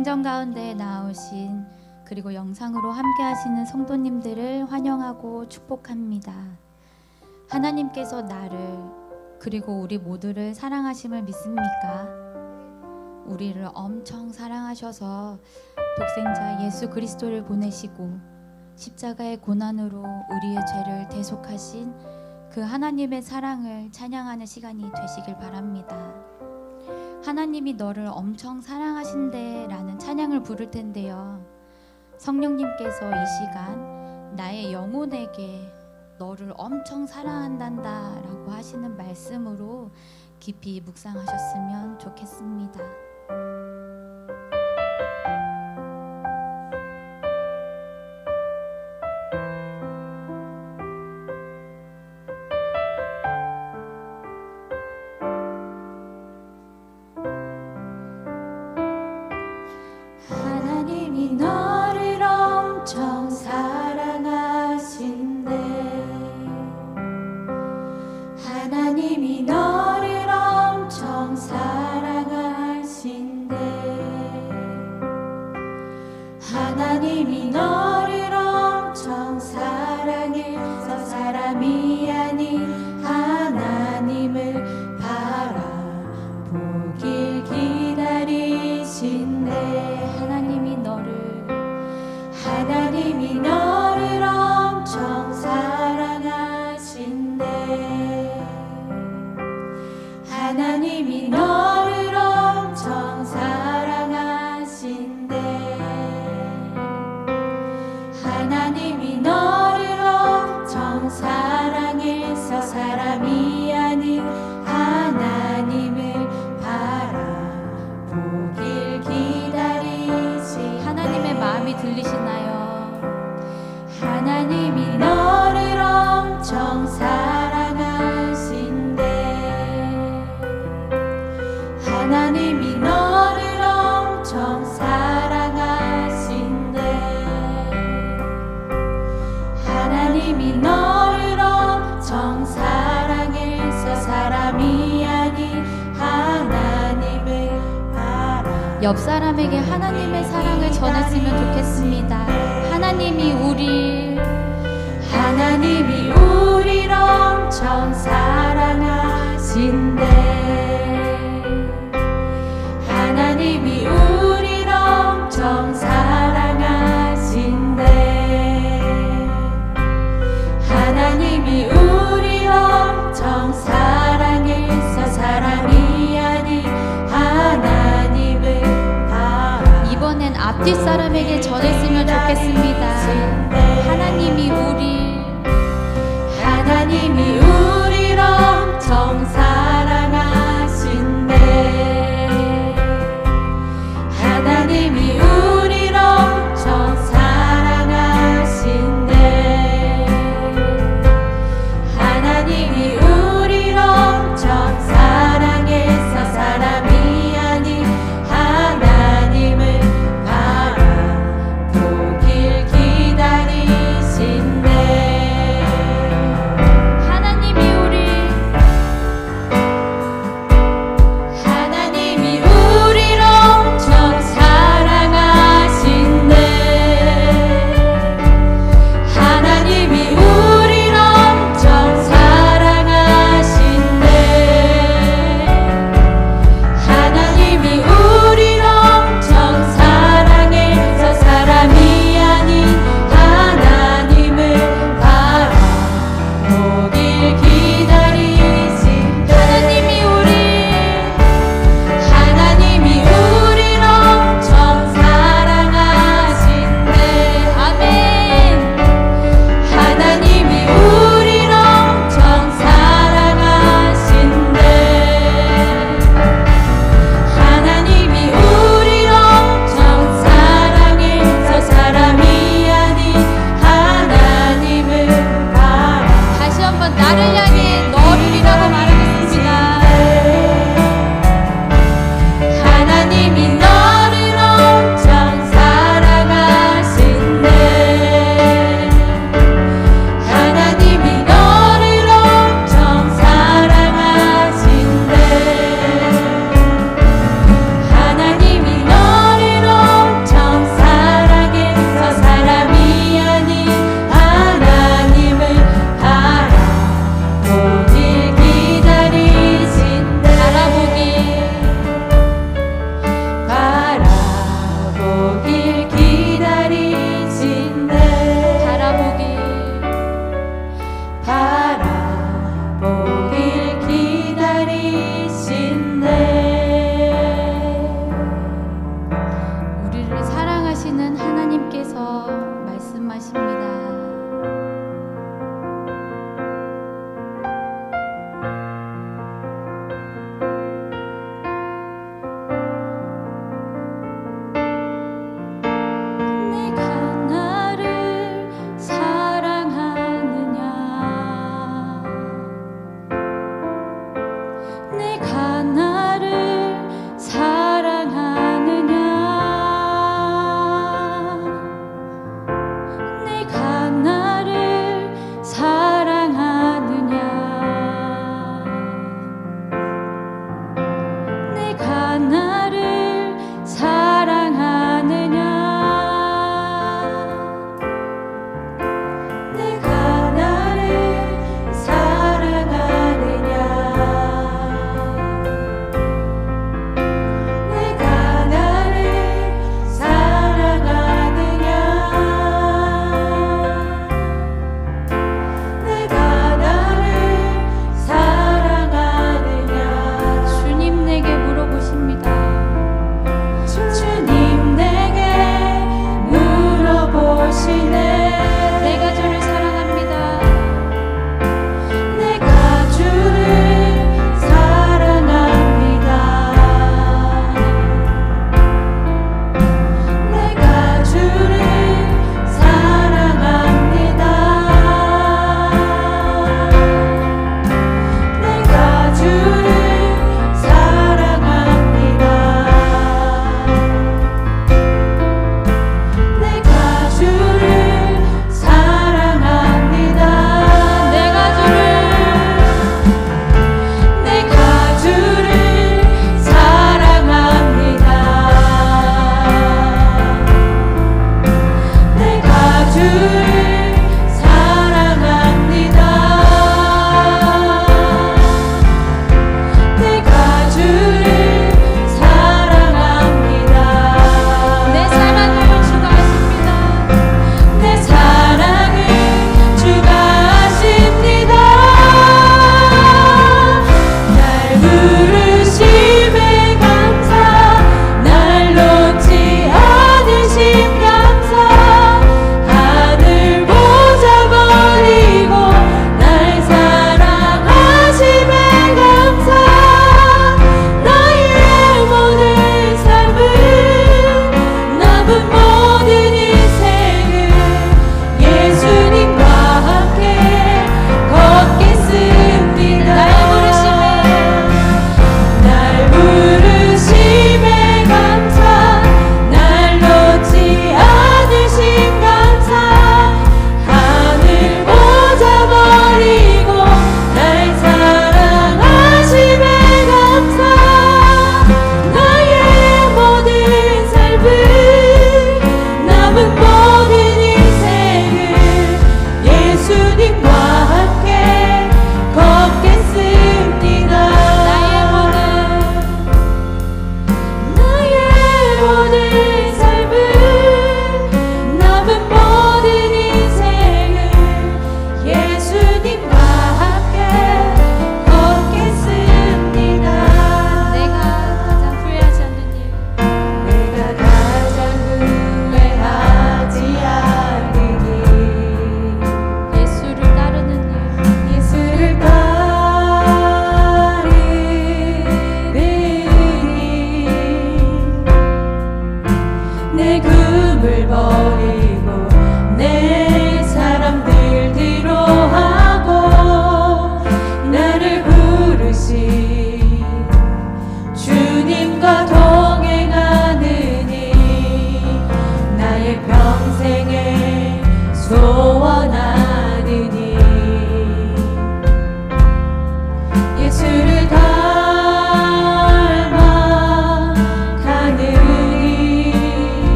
성전 가운데 나오신 그리고 영상으로 함께 하시는 성도님들을 환영하고 축복합니다. 하나님께서 나를 그리고 우리 모두를 사랑하심을 믿습니까? 우리를 엄청 사랑하셔서 독생자 예수 그리스도를 보내시고 십자가의 고난으로 우리의 죄를 대속하신 그 하나님의 사랑을 찬양하는 시간이 되시길 바랍니다. 하나님이 너를 엄청 사랑하신대 라는 찬양을 부를 텐데요. 성령님께서 이 시간 나의 영혼에게 너를 엄청 사랑한단다 라고 하시는 말씀으로 깊이 묵상하셨으면 좋겠습니다. 하나님 앞뒷 사람에게 전했으면 좋겠습니다. 하나님이 우리 하나님이 우리를 엄청 사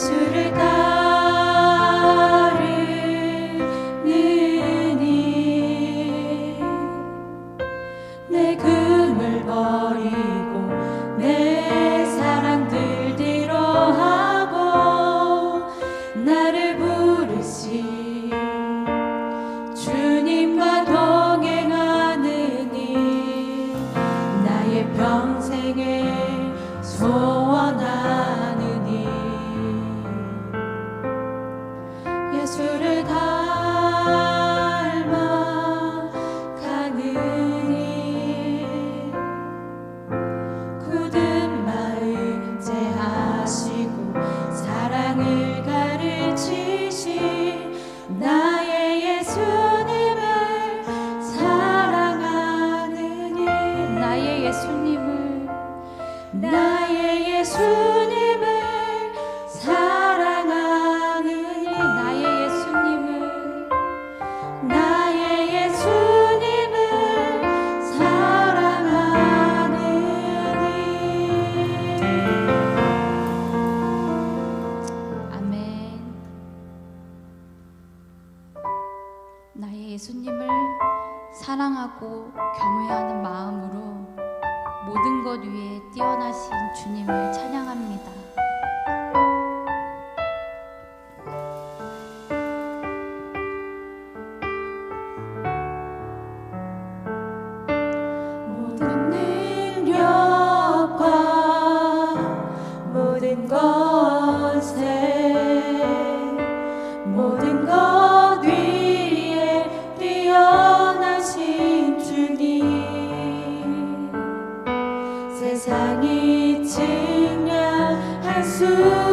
예수를 예수님을 사랑하고 경외하는 마음으로 모든 것 위에 뛰어나신 주님을 찬양합니다. 땅이 측량할 수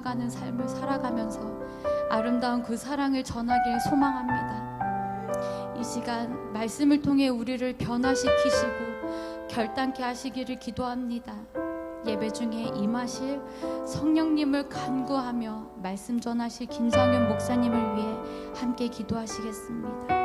닮아가는 삶을 살아가면서 아름다운 그 사랑을 전하길 소망합니다. 이 시간 말씀을 통해 우리를 변화시키시고 결단케 하시기를 기도합니다. 예배 중에 임하실 성령님을 간구하며 말씀 전하실 김성윤 목사님을 위해 함께 기도하시겠습니다.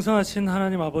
풍성하신 하나님 아버지